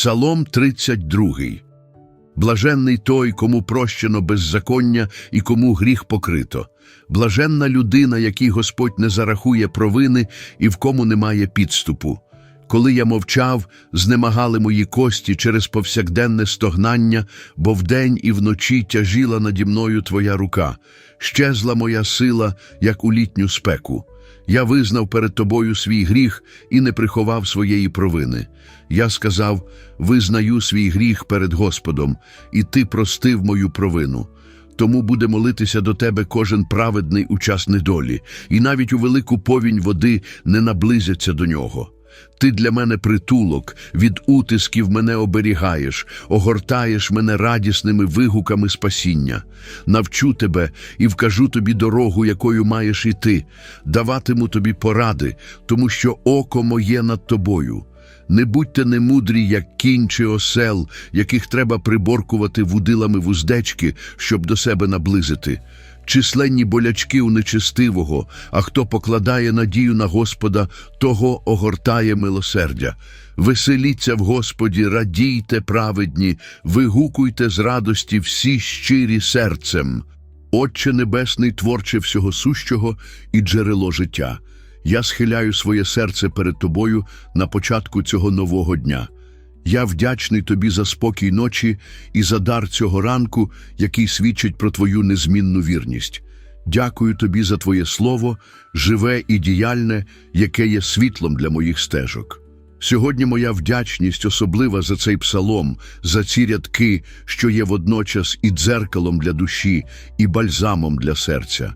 Псалом 32. Блаженний той, кому прощено беззаконня і кому гріх покрито. Блаженна людина, якій Господь не зарахує провини і в кому немає підступу. Коли я мовчав, знемагали мої кості через повсякденне стогнання, бо вдень і вночі тяжіла наді мною твоя рука. Щезла моя сила, як у літню спеку. Я визнав перед тобою свій гріх і не приховав своєї провини. Я сказав: визнаю свій гріх перед Господом, і ти простив мою провину. Тому буде молитися до тебе кожен праведний у час недолі, і навіть у велику повінь води не наблизяться до нього. Ти для мене притулок, від утисків мене оберігаєш, огортаєш мене радісними вигуками спасіння. Навчу тебе і вкажу тобі дорогу, якою маєш іти, даватиму тобі поради, тому що око моє над тобою. Не будьте немудрі, як кінь чи осел, яких треба приборкувати вудилами вуздечки, щоб до себе наблизити. Численні болячки у нечестивого, а хто покладає надію на Господа, того огортає милосердя. Веселіться в Господі, радійте праведні, вигукуйте з радості всі щирі серцем. Отче Небесний, творче всього сущого і джерело життя. Я схиляю своє серце перед тобою на початку цього нового дня. Я вдячний тобі за спокій ночі і за дар цього ранку, який свідчить про твою незмінну вірність. Дякую тобі за твоє слово, живе і діяльне, яке є світлом для моїх стежок. Сьогодні моя вдячність особлива за цей псалом, за ці рядки, що є водночас і дзеркалом для душі, і бальзамом для серця.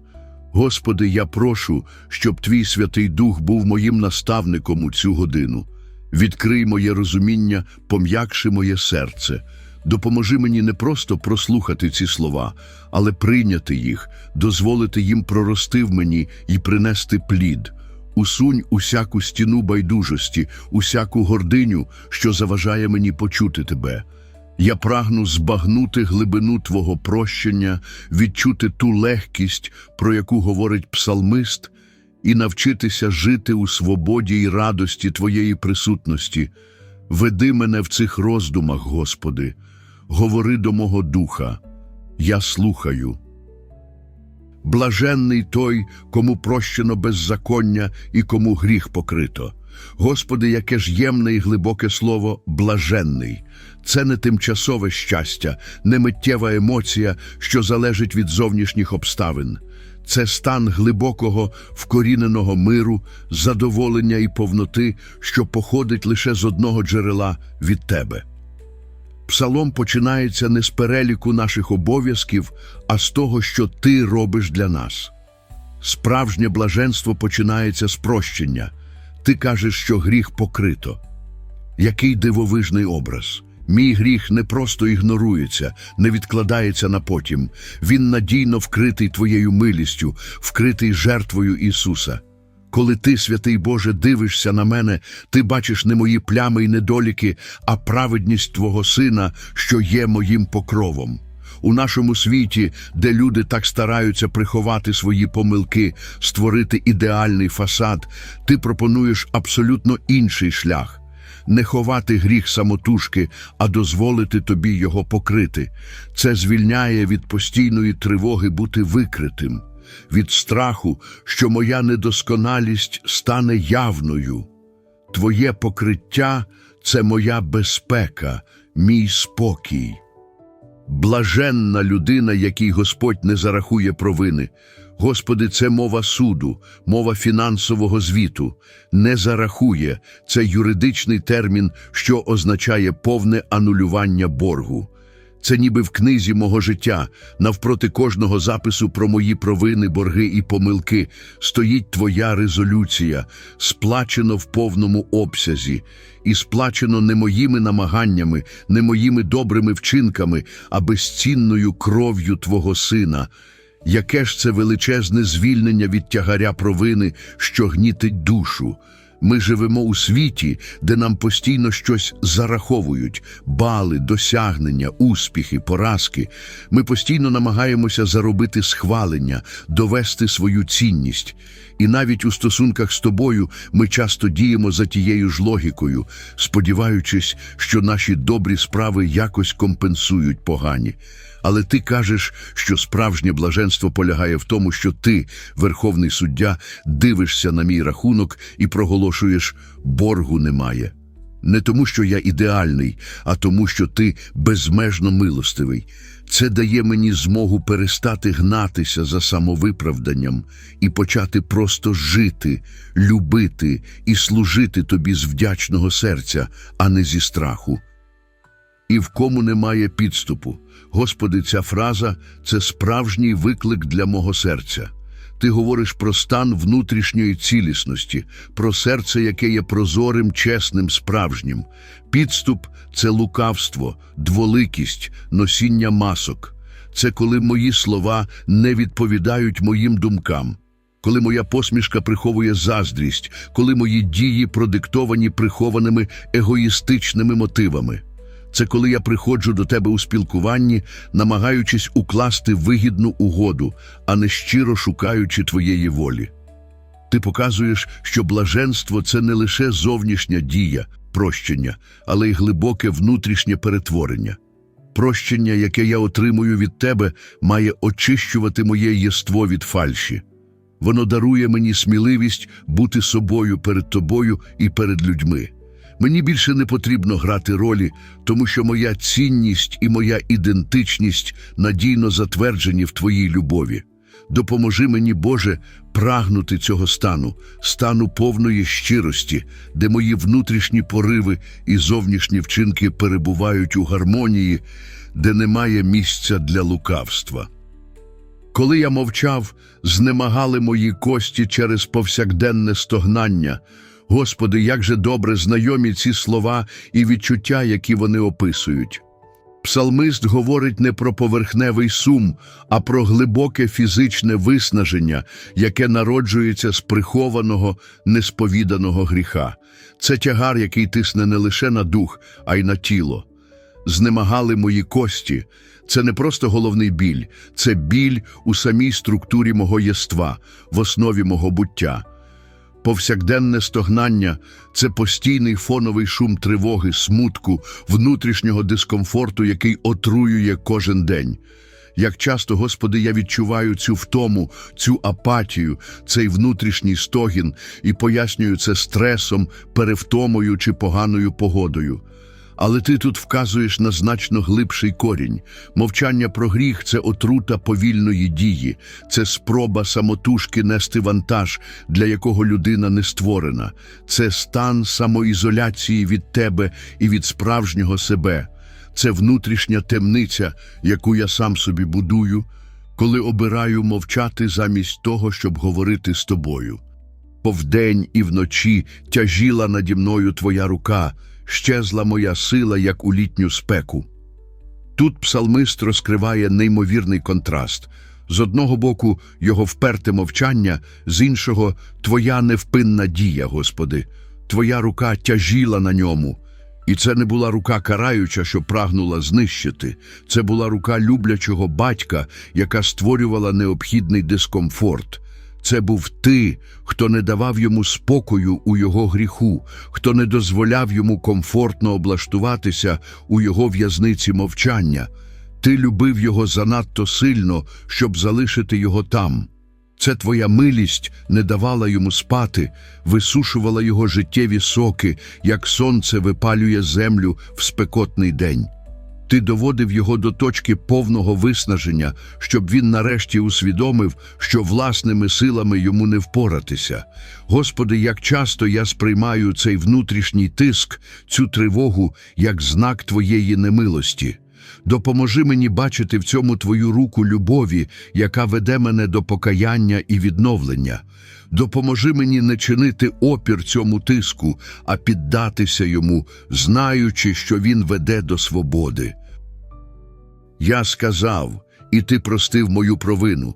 Господи, я прошу, щоб Твій Святий Дух був моїм наставником у цю годину. Відкрий моє розуміння, пом'якши моє серце. Допоможи мені не просто прослухати ці слова, але прийняти їх, дозволити їм прорости в мені і принести плід. Усунь усяку стіну байдужості, усяку гординю, що заважає мені почути тебе. Я прагну збагнути глибину Твого прощення, відчути ту легкість, про яку говорить псалмист, і навчитися жити у свободі і радості Твоєї присутності. Веди мене в цих роздумах, Господи, говори до мого духа, я слухаю. Блаженний той, кому прощено беззаконня і кому гріх покрито. Господи, яке ж ємне і глибоке слово блаженний. Це не тимчасове щастя, не миттєва емоція, що залежить від зовнішніх обставин. Це стан глибокого, вкоріненого миру, задоволення і повноти, що походить лише з одного джерела від Тебе. Псалом починається не з переліку наших обов'язків, а з того, що Ти робиш для нас. Справжнє блаженство починається з прощення. Ти кажеш, що гріх покрито. Який дивовижний образ! Мій гріх не просто ігнорується, не відкладається на потім. Він надійно вкритий Твоєю милістю, вкритий жертвою Ісуса. Коли ти, святий Боже, дивишся на мене, ти бачиш не мої плями й недоліки, а праведність Твого Сина, що є моїм покровом. У нашому світі, де люди так стараються приховати свої помилки, створити ідеальний фасад, ти пропонуєш абсолютно інший шлях. Не ховати гріх самотужки, а дозволити тобі його покрити. Це звільняє від постійної тривоги бути викритим, від страху, що моя недосконалість стане явною. Твоє покриття це моя безпека, мій спокій. Блаженна людина, якій Господь не зарахує провини. Господи, це мова суду, мова фінансового звіту. Не зарахує це юридичний термін, що означає повне анулювання боргу. Це ніби в книзі мого життя, навпроти кожного запису про мої провини, борги і помилки, стоїть твоя резолюція, сплачено в повному обсязі, і сплачено не моїми намаганнями, не моїми добрими вчинками, а безцінною кров'ю Твого Сина. Яке ж це величезне звільнення від тягаря провини, що гнітить душу. Ми живемо у світі, де нам постійно щось зараховують: бали, досягнення, успіхи, поразки. Ми постійно намагаємося заробити схвалення, довести свою цінність. І навіть у стосунках з тобою ми часто діємо за тією ж логікою, сподіваючись, що наші добрі справи якось компенсують погані. Але ти кажеш, що справжнє блаженство полягає в тому, що ти, верховний суддя, дивишся на мій рахунок і проголошуєш боргу немає. Не тому, що я ідеальний, а тому, що ти безмежно милостивий. Це дає мені змогу перестати гнатися за самовиправданням і почати просто жити, любити і служити тобі з вдячного серця, а не зі страху. І в кому немає підступу. Господи, ця фраза це справжній виклик для мого серця. Ти говориш про стан внутрішньої цілісності, про серце, яке є прозорим, чесним, справжнім. Підступ це лукавство, дволикість, носіння масок. Це коли мої слова не відповідають моїм думкам. Коли моя посмішка приховує заздрість, коли мої дії продиктовані прихованими егоїстичними мотивами. Це коли я приходжу до тебе у спілкуванні, намагаючись укласти вигідну угоду, а не щиро шукаючи твоєї волі. Ти показуєш, що блаженство це не лише зовнішня дія, прощення, але й глибоке внутрішнє перетворення. Прощення, яке я отримую від тебе, має очищувати моє єство від фальші. Воно дарує мені сміливість бути собою перед тобою і перед людьми. Мені більше не потрібно грати ролі, тому що моя цінність і моя ідентичність надійно затверджені в Твоїй любові. Допоможи мені, Боже, прагнути цього стану, стану повної щирості, де мої внутрішні пориви і зовнішні вчинки перебувають у гармонії, де немає місця для лукавства. Коли я мовчав, знемагали мої кості через повсякденне стогнання. Господи, як же добре знайомі ці слова і відчуття, які вони описують. Псалмист говорить не про поверхневий сум, а про глибоке фізичне виснаження, яке народжується з прихованого, несповіданого гріха. Це тягар, який тисне не лише на дух, а й на тіло. Знемагали мої кості. Це не просто головний біль, це біль у самій структурі мого єства, в основі мого буття. Повсякденне стогнання це постійний фоновий шум тривоги, смутку, внутрішнього дискомфорту, який отруює кожен день. Як часто, Господи, я відчуваю цю втому, цю апатію, цей внутрішній стогін і пояснюю це стресом, перевтомою чи поганою погодою. Але ти тут вказуєш на значно глибший корінь. Мовчання про гріх це отрута повільної дії, це спроба самотужки нести вантаж, для якого людина не створена, це стан самоізоляції від тебе і від справжнього себе, це внутрішня темниця, яку я сам собі будую, коли обираю мовчати замість того, щоб говорити з тобою. Повдень і вночі тяжіла наді мною твоя рука, щезла моя сила, як у літню спеку. Тут псалмист розкриває неймовірний контраст. З одного боку, його вперте мовчання, з іншого твоя невпинна дія, Господи, твоя рука тяжіла на ньому. І це не була рука караюча, що прагнула знищити. Це була рука люблячого батька, яка створювала необхідний дискомфорт. Це був ти, хто не давав йому спокою у його гріху, хто не дозволяв йому комфортно облаштуватися у його в'язниці мовчання. Ти любив його занадто сильно, щоб залишити його там. Це твоя милість не давала йому спати, висушувала його життєві соки, як сонце випалює землю в спекотний день. Ти доводив його до точки повного виснаження, щоб він нарешті усвідомив, що власними силами йому не впоратися. Господи, як часто я сприймаю цей внутрішній тиск, цю тривогу, як знак Твоєї немилості. Допоможи мені бачити в цьому Твою руку любові, яка веде мене до покаяння і відновлення. Допоможи мені не чинити опір цьому тиску, а піддатися йому, знаючи, що він веде до свободи. Я сказав, і ти простив мою провину.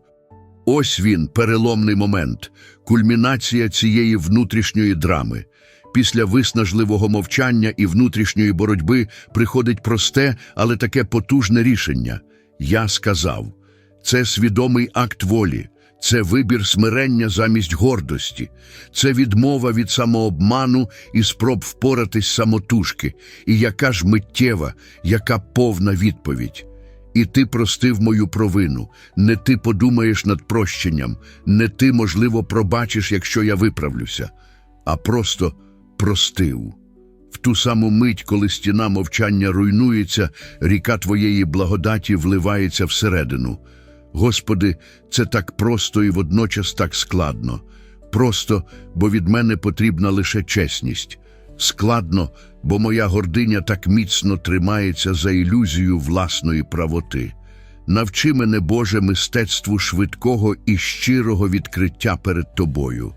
Ось він, переломний момент, кульмінація цієї внутрішньої драми. Після виснажливого мовчання і внутрішньої боротьби приходить просте, але таке потужне рішення. Я сказав. Це свідомий акт волі, це вибір смирення замість гордості, це відмова від самообману і спроб впоратись самотужки. І яка ж миттєва, яка повна відповідь. І ти простив мою провину, не ти подумаєш над прощенням, не ти, можливо, пробачиш, якщо я виправлюся, а просто простив. В ту саму мить, коли стіна мовчання руйнується, ріка твоєї благодаті вливається всередину. Господи, це так просто і водночас так складно. Просто, бо від мене потрібна лише чесність. Складно, бо моя гординя так міцно тримається за ілюзію власної правоти. Навчи мене, Боже, мистецтву швидкого і щирого відкриття перед Тобою,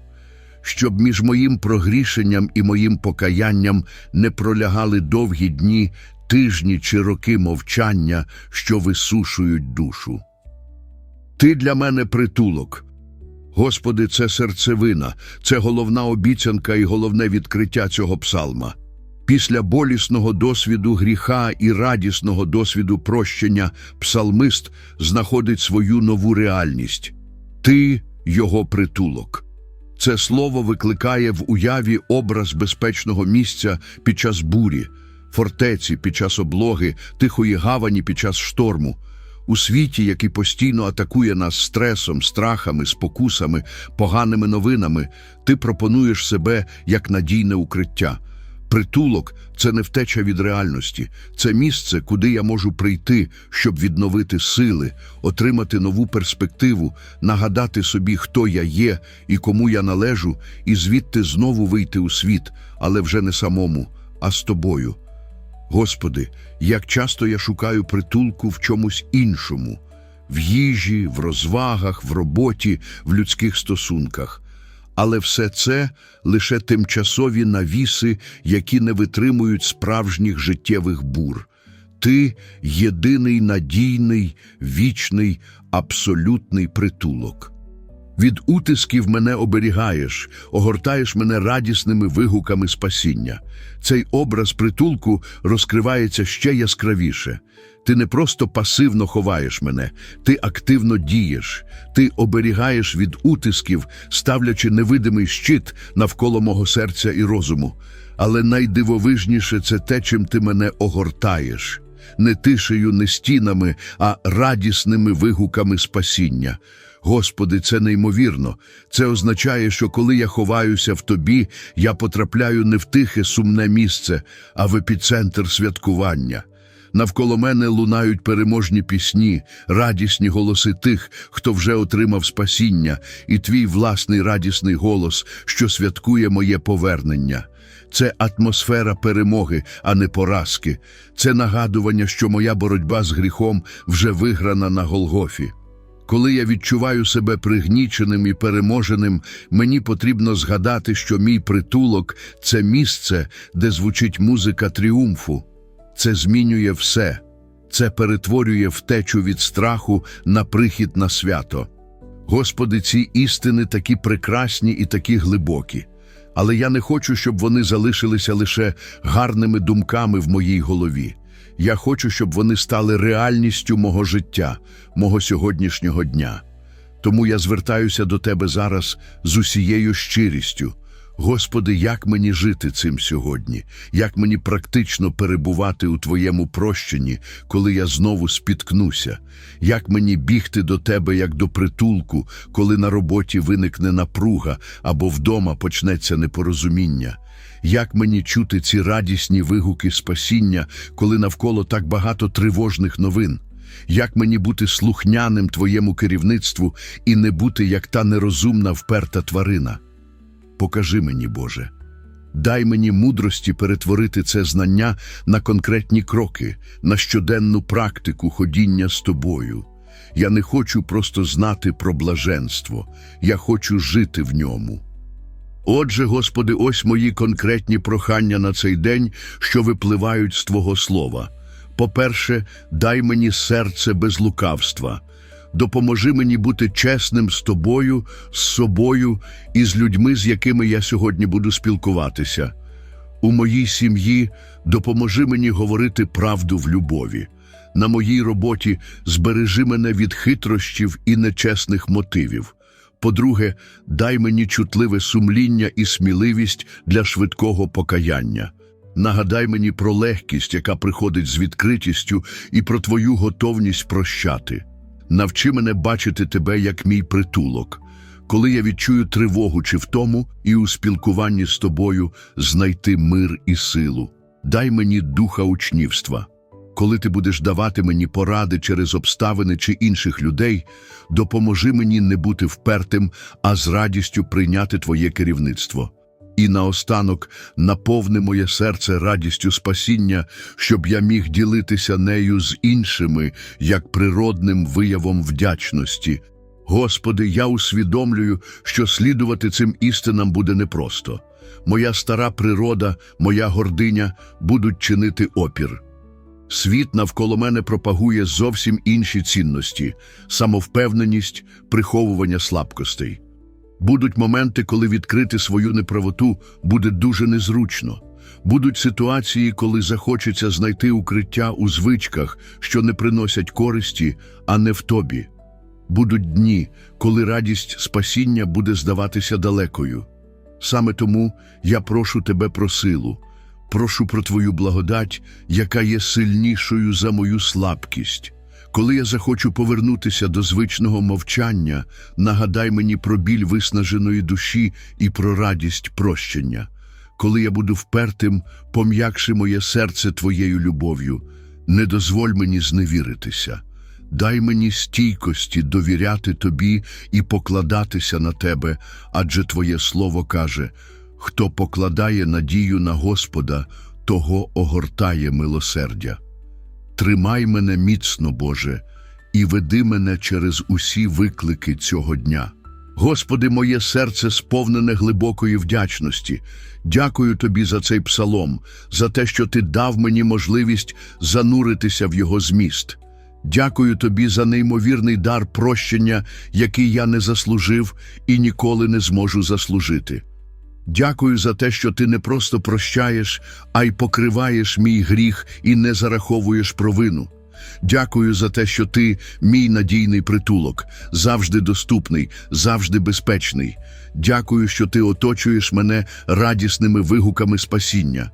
щоб між моїм прогрішенням і моїм покаянням не пролягали довгі дні, тижні чи роки мовчання, що висушують душу. Ти для мене притулок. Господи, це серцевина, це головна обіцянка і головне відкриття цього псалма. Після болісного досвіду гріха і радісного досвіду прощення псалмист знаходить свою нову реальність. Ти його притулок. Це слово викликає в уяві образ безпечного місця під час бурі, фортеці під час облоги, тихої гавані під час шторму. У світі, який постійно атакує нас стресом, страхами, спокусами, поганими новинами, ти пропонуєш себе як надійне укриття. Притулок це не втеча від реальності, це місце, куди я можу прийти, щоб відновити сили, отримати нову перспективу, нагадати собі, хто я є і кому я належу, і звідти знову вийти у світ, але вже не самому, а з тобою. Господи, як часто я шукаю притулку в чомусь іншому, в їжі, в розвагах, в роботі, в людських стосунках. Але все це лише тимчасові навіси, які не витримують справжніх життєвих бур. Ти єдиний надійний, вічний, абсолютний притулок. Від утисків мене оберігаєш, огортаєш мене радісними вигуками спасіння. Цей образ притулку розкривається ще яскравіше. Ти не просто пасивно ховаєш мене, ти активно дієш, ти оберігаєш від утисків, ставлячи невидимий щит навколо мого серця і розуму. Але найдивовижніше це те, чим ти мене огортаєш. Не тишею, не стінами, а радісними вигуками спасіння. Господи, це неймовірно. Це означає, що коли я ховаюся в Тобі, я потрапляю не в тихе сумне місце, а в епіцентр святкування. Навколо мене лунають переможні пісні, радісні голоси тих, хто вже отримав спасіння, і твій власний радісний голос, що святкує моє повернення. Це атмосфера перемоги, а не поразки. Це нагадування, що моя боротьба з гріхом вже виграна на Голгофі. Коли я відчуваю себе пригніченим і переможеним, мені потрібно згадати, що мій притулок це місце, де звучить музика тріумфу. Це змінює все. Це перетворює втечу від страху на прихід на свято. Господи, ці істини такі прекрасні і такі глибокі. Але я не хочу, щоб вони залишилися лише гарними думками в моїй голові. Я хочу, щоб вони стали реальністю мого життя, мого сьогоднішнього дня. Тому я звертаюся до Тебе зараз з усією щирістю. Господи, як мені жити цим сьогодні, як мені практично перебувати у Твоєму прощенні, коли я знову спіткнуся, як мені бігти до Тебе як до притулку, коли на роботі виникне напруга або вдома почнеться непорозуміння. Як мені чути ці радісні вигуки спасіння, коли навколо так багато тривожних новин? Як мені бути слухняним Твоєму керівництву і не бути як та нерозумна вперта тварина? Покажи мені, Боже. Дай мені мудрості перетворити це знання на конкретні кроки, на щоденну практику ходіння з тобою. Я не хочу просто знати про блаженство, я хочу жити в ньому. Отже, Господи, ось мої конкретні прохання на цей день, що випливають з Твого Слова. По-перше, дай мені серце без лукавства. Допоможи мені бути чесним з тобою, з собою і з людьми, з якими я сьогодні буду спілкуватися. У моїй сім'ї допоможи мені говорити правду в любові. На моїй роботі збережи мене від хитрощів і нечесних мотивів. По-друге, дай мені чутливе сумління і сміливість для швидкого покаяння. Нагадай мені про легкість, яка приходить з відкритістю, і про твою готовність прощати. Навчи мене бачити тебе як мій притулок, коли я відчую тривогу чи втому, і у спілкуванні з тобою знайти мир і силу. Дай мені духа учнівства. Коли ти будеш давати мені поради через обставини чи інших людей, допоможи мені не бути впертим, а з радістю прийняти твоє керівництво. І наостанок наповни моє серце радістю спасіння, щоб я міг ділитися нею з іншими, як природним виявом вдячності. Господи, я усвідомлюю, що слідувати цим істинам буде непросто. Моя стара природа, моя гординя будуть чинити опір. Світ навколо мене пропагує зовсім інші цінності, самовпевненість, приховування слабкостей. Будуть моменти, коли відкрити свою неправоту буде дуже незручно. Будуть ситуації, коли захочеться знайти укриття у звичках, що не приносять користі, а не в тобі. Будуть дні, коли радість спасіння буде здаватися далекою. Саме тому я прошу тебе про силу, прошу про твою благодать, яка є сильнішою за мою слабкість. Коли я захочу повернутися до звичного мовчання, нагадай мені про біль виснаженої душі і про радість прощення. Коли я буду впертим, пом'якши моє серце твоєю любов'ю, не дозволь мені зневіритися. Дай мені стійкості довіряти тобі і покладатися на тебе, адже твоє слово каже: хто покладає надію на Господа, того огортає милосердя. Тримай мене міцно, Боже, і веди мене через усі виклики цього дня. Господи, моє серце сповнене глибокої вдячності. Дякую Тобі за цей псалом, за те, що Ти дав мені можливість зануритися в його зміст. Дякую Тобі за неймовірний дар прощення, який я не заслужив і ніколи не зможу заслужити. Дякую за те, що ти не просто прощаєш, а й покриваєш мій гріх і не зараховуєш провину. Дякую за те, що ти мій надійний притулок, завжди доступний, завжди безпечний. Дякую, що ти оточуєш мене радісними вигуками спасіння.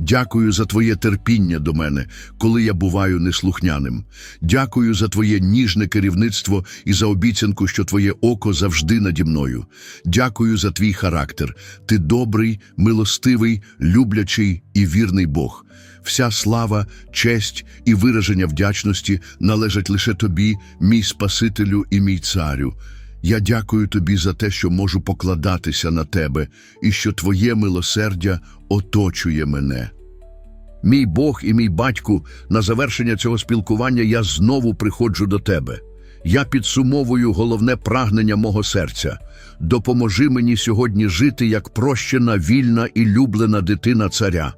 Дякую за твоє терпіння до мене, коли я буваю неслухняним. Дякую за твоє ніжне керівництво і за обіцянку, що твоє око завжди наді мною. Дякую за твій характер. Ти добрий, милостивий, люблячий і вірний Бог. Вся слава, честь і вираження вдячності належать лише тобі, мій Спасителю і мій царю. Я дякую тобі за те, що можу покладатися на тебе і що твоє милосердя оточує мене. Мій Бог і мій батьку, на завершення цього спілкування я знову приходжу до тебе. Я підсумовую головне прагнення мого серця. Допоможи мені сьогодні жити як прощена, вільна і люблена дитина царя.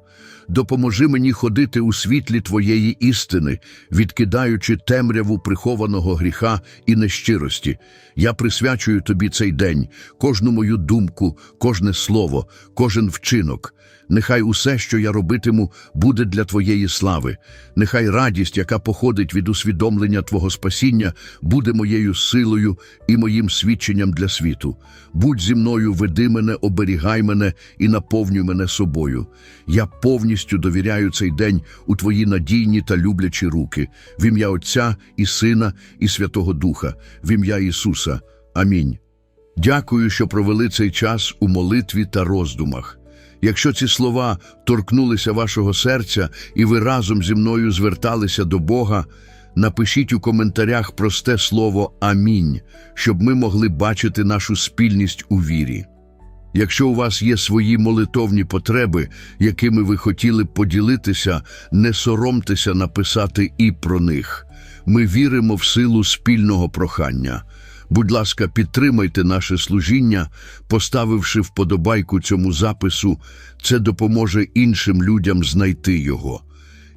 Допоможи мені ходити у світлі Твоєї істини, відкидаючи темряву прихованого гріха і нещирості. Я присвячую Тобі цей день, кожну мою думку, кожне слово, кожен вчинок. Нехай усе, що я робитиму, буде для Твоєї слави. Нехай радість, яка походить від усвідомлення Твого спасіння, буде моєю силою і моїм свідченням для світу. Будь зі мною, веди мене, оберігай мене і наповнюй мене собою. Я повністю довіряю цей день у Твої надійні та люблячі руки, в ім'я Отця і Сина, і Святого Духа, в ім'я Ісуса. Амінь. Дякую, що провели цей час у молитві та роздумах. Якщо ці слова торкнулися вашого серця і ви разом зі мною зверталися до Бога, напишіть у коментарях просте слово Амінь, щоб ми могли бачити нашу спільність у вірі. Якщо у вас є свої молитовні потреби, якими ви хотіли б поділитися, не соромтеся написати і про них. Ми віримо в силу спільного прохання. Будь ласка, підтримайте наше служіння, поставивши вподобайку цьому запису, це допоможе іншим людям знайти його.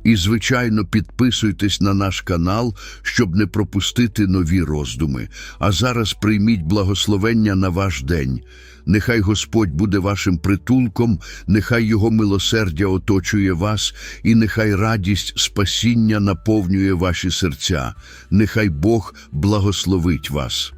І, звичайно, підписуйтесь на наш канал, щоб не пропустити нові роздуми. А зараз прийміть благословення на ваш день. Нехай Господь буде вашим притулком, нехай Його милосердя оточує вас, і нехай радість спасіння наповнює ваші серця. Нехай Бог благословить вас.